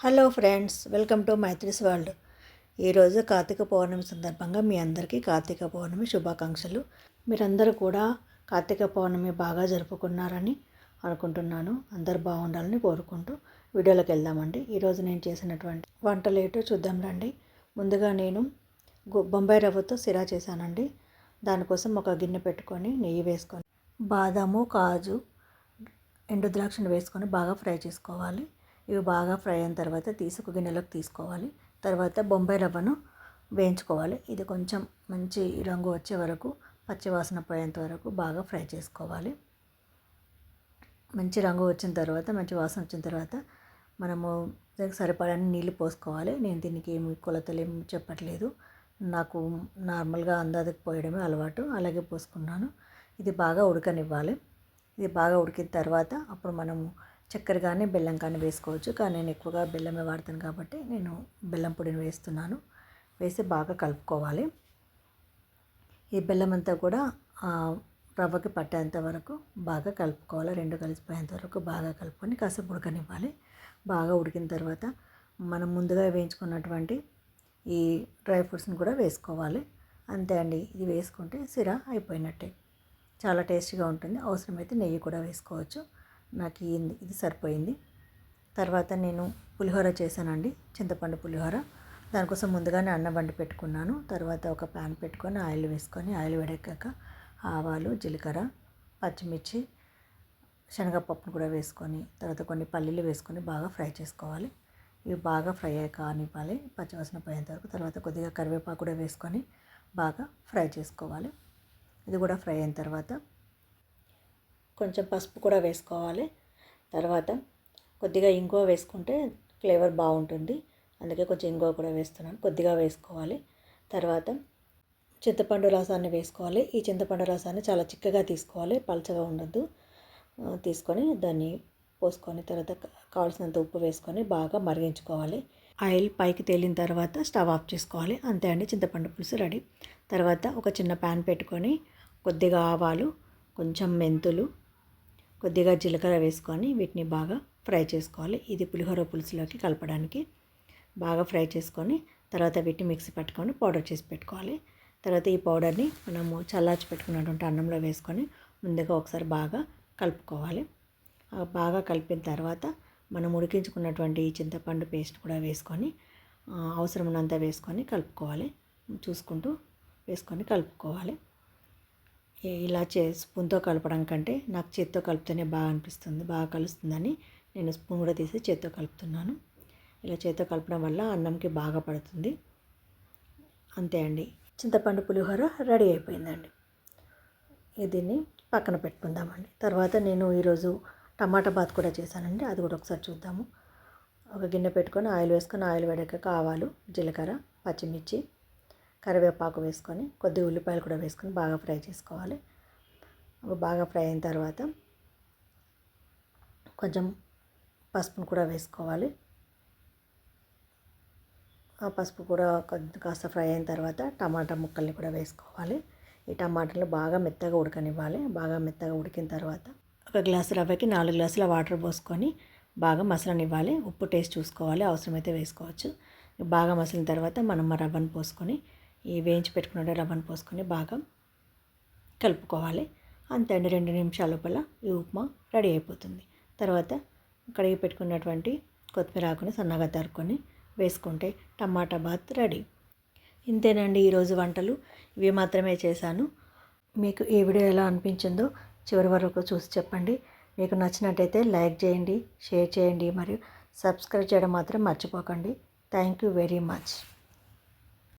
Hello friends welcome to Maithri's World. ఈరోజు కార్తీక పౌర్ణమి సందర్భంగా మీ అందరికీ కార్తీక పౌర్ణమి శుభాకాంక్షలు. మీరందరూ కూడా కార్తీక పౌర్ణమి బాగా జరుపుకున్నారని అనుకుంటున్నాను. అందరు బాగుండాలని కోరుకుంటూ వీడియోలోకి వెళ్దామండి. ఈరోజు నేను చేసినటువంటి వంటలు ఏటో చూద్దాం రండి. ముందుగా నేను బొంబాయి రవ్వతో సిరా చేశానండి. దానికోసం ఒక గిన్నె పెట్టుకొని నెయ్యి వేసుకొని బాదాము కాజు ఎండు ద్రాక్షను వేసుకొని బాగా ఫ్రై చేసుకోవాలి. ఇవి బాగా ఫ్రై అయిన తర్వాత తీసి ఒక గిన్నెలోకి తీసుకోవాలి. తర్వాత బొంబాయి రవ్వను వేయించుకోవాలి. ఇది కొంచెం మంచి రంగు వచ్చే వరకు పచ్చివాసన పోయేంత వరకు బాగా ఫ్రై చేసుకోవాలి. మంచి రంగు వచ్చిన తర్వాత మంచి వాసన వచ్చిన తర్వాత మనము దానికి సరిపడని నీళ్ళు పోసుకోవాలి. నేను దీనికి ఏమి కొలతలు ఏమి చెప్పట్లేదు. నాకు నార్మల్గా అందాజకు పోయడమే అలవాటు. అలాగే పోసుకున్నాను. ఇది బాగా ఉడకనివ్వాలి. ఇది బాగా ఉడికిన తర్వాత అప్పుడు మనము చక్కెర కానీ బెల్లం కానీ వేసుకోవచ్చు. కానీ నేను ఎక్కువగా బెల్లమే వాడతాను కాబట్టి నేను బెల్లం పొడిని వేస్తున్నాను. వేసి బాగా కలుపుకోవాలి. ఈ బెల్లం అంతా కూడా రవ్వకి పట్టేంత వరకు బాగా కలుపుకోవాలి. రెండు కలిసిపోయేంత వరకు బాగా కలుపుకొని కాసేపు ఉడకనివ్వాలి. బాగా ఉడికిన తర్వాత మనం ముందుగా వేయించుకున్నటువంటి ఈ డ్రై ఫ్రూట్స్ని కూడా వేసుకోవాలి. అంతే అండి. ఇది వేసుకుంటే సిరా అయిపోయినట్టే. చాలా టేస్టీగా ఉంటుంది. అవసరమైతే నెయ్యి కూడా వేసుకోవచ్చు. నాకు ఇది సరిపోయింది. తర్వాత నేను పులిహోర చేశానండి చింతపండు పులిహోర. దానికోసం ముందుగానే అన్నం వండి పెట్టుకున్నాను. తర్వాత ఒక ప్యాన్ పెట్టుకొని ఆయిల్ వేసుకొని ఆయిల్ వేడెక్కాక ఆవాలు జీలకర్ర పచ్చిమిర్చి శనగపప్పును కూడా వేసుకొని తర్వాత కొన్ని పల్లీలు వేసుకొని బాగా ఫ్రై చేసుకోవాలి. ఇవి బాగా ఫ్రై అయ్యాక కానివ్వాలి పచ్చివాసన పోయేంత వరకు. తర్వాత కొద్దిగా కరివేపాకు కూడా వేసుకొని బాగా ఫ్రై చేసుకోవాలి. ఇది కూడా ఫ్రై అయిన తర్వాత కొంచెం పసుపు కూడా వేసుకోవాలి. తర్వాత కొద్దిగా ఇంగువ వేసుకుంటే ఫ్లేవర్ బాగుంటుంది. అందుకే కొంచెం ఇంగువ కూడా వేస్తున్నాను. కొద్దిగా వేసుకోవాలి. తర్వాత చింతపండు రసాన్ని వేసుకోవాలి. ఈ చింతపండు రసాన్ని చాలా చిక్కగా తీసుకోవాలి. పలచగా ఉండద్దు తీసుకొని దాన్ని పోసుకొని తర్వాత కావాల్సినంత ఉప్పు వేసుకొని బాగా మరిగించుకోవాలి. ఆయిల్ పైకి తేలిన తర్వాత స్టవ్ ఆఫ్ చేసుకోవాలి. అంతే అండి. చింతపండు పులుసు రెడీ. తర్వాత ఒక చిన్న ప్యాన్ పెట్టుకొని కొద్దిగా ఆవాలు కొంచెం మెంతులు కొద్దిగా జీలకర్ర వేసుకొని వీటిని బాగా ఫ్రై చేసుకోవాలి. ఇది పులిహోర పులుసులోకి కలపడానికి. బాగా ఫ్రై చేసుకొని తర్వాత వీటిని మిక్సీ పట్టుకొని పౌడర్ చేసి పెట్టుకోవాలి. తర్వాత ఈ పౌడర్ని మనము చల్లార్చి పెట్టుకున్నటువంటి అన్నంలో వేసుకొని ముందుగా ఒకసారి బాగా కలుపుకోవాలి. బాగా కలిపిన తర్వాత మనం ఉడికించుకున్నటువంటి చింతపండు పేస్ట్ కూడా వేసుకొని అవసరమైనంత వేసుకొని కలుపుకోవాలి. చూసుకుంటూ వేసుకొని కలుపుకోవాలి. ఇలా చే స్పూన్తో కలపడం కంటే నాకు చేత్తో కలిపితేనే బాగా అనిపిస్తుంది బాగా కలుస్తుందని నేను స్పూన్ కూడా తీసి చేత్తో కలుపుతున్నాను. ఇలా చేత్తో కలపడం వల్ల అన్నంకి బాగా పడుతుంది. అంతే అండి. చింతపండు పులిహోర రెడీ అయిపోయిందండి. దీన్ని పక్కన పెట్టుకుందామండి. తర్వాత నేను ఈరోజు టమాటా బాత్ కూడా చేశానండి. అది కూడా ఒకసారి చూద్దాము. ఒక గిన్నె పెట్టుకొని ఆయిల్ వేసుకొని ఆయిల్ వేడక ఆవాలు జీలకర్ర పచ్చిమిర్చి కరివేపాకు వేసుకొని కొద్ది ఉల్లిపాయలు కూడా వేసుకొని బాగా ఫ్రై చేసుకోవాలి. బాగా ఫ్రై అయిన తర్వాత కొంచెం పసుపును కూడా వేసుకోవాలి. ఆ పసుపు కూడా కొంచెం కాస్త ఫ్రై అయిన తర్వాత టమాటా ముక్కల్ని కూడా వేసుకోవాలి. ఈ టమాటాలు బాగా మెత్తగా ఉడకనివ్వాలి. బాగా మెత్తగా ఉడికిన తర్వాత ఒక గ్లాసు రవ్వకి నాలుగు గ్లాసుల వాటర్ పోసుకొని బాగా మసలనివ్వాలి. ఉప్పు టేస్ట్ చూసుకోవాలి. అవసరమైతే వేసుకోవచ్చు. బాగా మసిలిన తర్వాత మనం రవ్వను పోసుకొని ఈ వేయించి పెట్టుకున్న రవ్వను పోసుకొని బాగా కలుపుకోవాలి. అంతే అండి రెండు నిమిషాల లోపల ఈ ఉప్మా రెడీ అయిపోతుంది. తర్వాత కడిగి పెట్టుకున్నటువంటి కొత్తిమీర ఆకుని సన్నగా తరుక్కొని వేసుకుంటే టమాటా బాత్ రెడీ. ఇంతేనండి ఈరోజు వంటలు. ఇవి మాత్రమే చేశాను. మీకు ఈ వీడియో ఎలా అనిపించిందో చివరి వరకు చూసి చెప్పండి. మీకు నచ్చినట్టయితే లైక్ చేయండి షేర్ చేయండి మరియు సబ్స్క్రైబ్ చేయడం మాత్రం మర్చిపోకండి. Thank you very much.